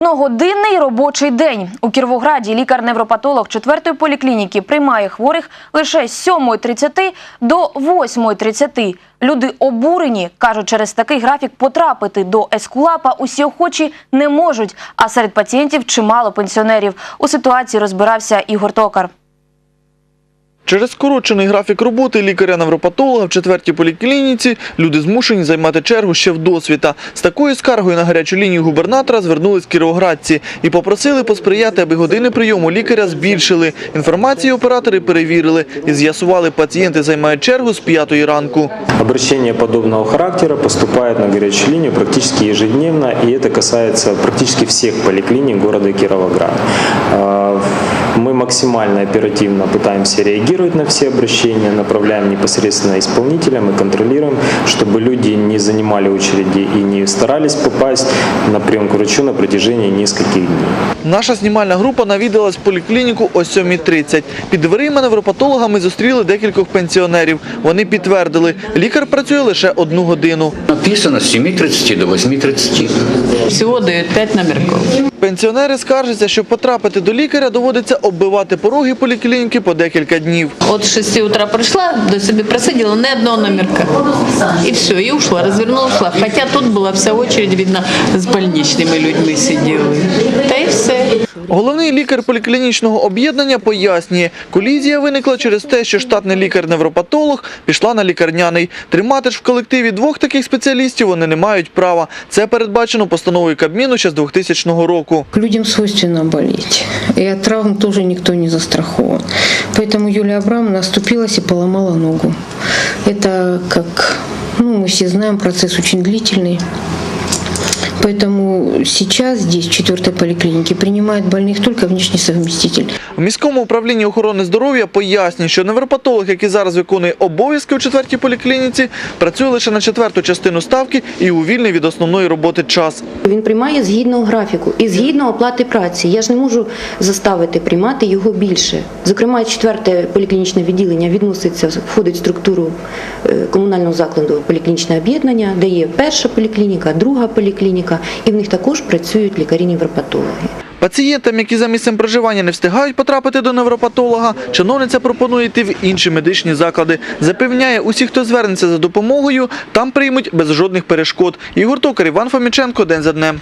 Одногодинний робочий день. У Кірвограді лікар-невропатолог 4-ї поліклініки приймає хворих лише з 7.30 до 8.30. Люди обурені, кажуть, через такий графік потрапити до ескулапа усі охочі не можуть, а серед пацієнтів чимало пенсіонерів. У ситуації розбирався Ігор Токар. Через скорочений графік роботи лікаря-невропатолога в четвертій поліклініці люди змушені займати чергу ще в досвіта. З такою скаргою на гарячу лінію губернатора звернулись кіровоградці і попросили посприяти, аби години прийому лікаря збільшили. Інформацію оператори перевірили і з'ясували, пацієнти займають чергу з п'ятої ранку. Обращения подобного характера поступают на горячую линию практически ежедневно, и это касается практически всех поликлиник города Кировоград. А, Мы максимально оперативно пытаемся реагировать на все обращения, направляем непосредственно исполнителям и контролируем, чтобы люди не занимали очереди и не старались попасть на прием к врачу на протяжении нескольких дней. Наша знімальна група навідалась в поліклініку о 7.30. Під дверима невропатолога ми зустріли декількох пенсіонерів. Вони підтвердили, лікар працює лише одну годину. Написано с 7.30 до 8.30. Всего дают 5 номерков. Пенсіонери скаржаться, що потрапити до лікаря доводиться оббивати пороги поліклініки по декілька днів. От 6 утра пришла, до себе просидела ни одного номерка. И все, и ушла, развернула, ушла. Хотя тут была вся очередь, видно, с больничными людьми сидела. Та и все. Головний лікар поліклінічного об'єднання пояснює, колізія виникла через те, що штатний лікар-невропатолог пішла на лікарняний. Тримати ж в колективі двох таких спеціалістів вони не мають права. Це передбачено постановою Кабміну ще з 2000 року. Людям свойственно болеть. И от травм тоже никто не застрахован. Поэтому Юлия Абрамовна оступилась и поломала ногу. Это, как ну, мы все знаем, процесс очень длительный. Поэтому сейчас здесь, в четвертой поликлинике, принимает больных только внешний совместитель. В міському управлінні охорони здоров'я пояснює, що невропатолог, який зараз виконує обов'язки у четвертій поліклініці, працює лише на четверту частину ставки і у вільний від основної роботи час. Він приймає згідно графіку і згідно оплати праці. Я ж не можу заставити приймати його більше. Зокрема, четверте поліклінічне відділення відноситься, входить в структуру е, комунального закладу поліклінічне об'єднання, де є перша поліклініка, друга поліклініка, і в них також працюють лікарі-невропатологи. Пацієнтам, які за місцем проживання не встигають потрапити до невропатолога, чиновниця пропонує йти в інші медичні заклади. Запевняє, усі, хто звернеться за допомогою, там приймуть без жодних перешкод. Ігор Токар, Іван Фоміченко, День за днем.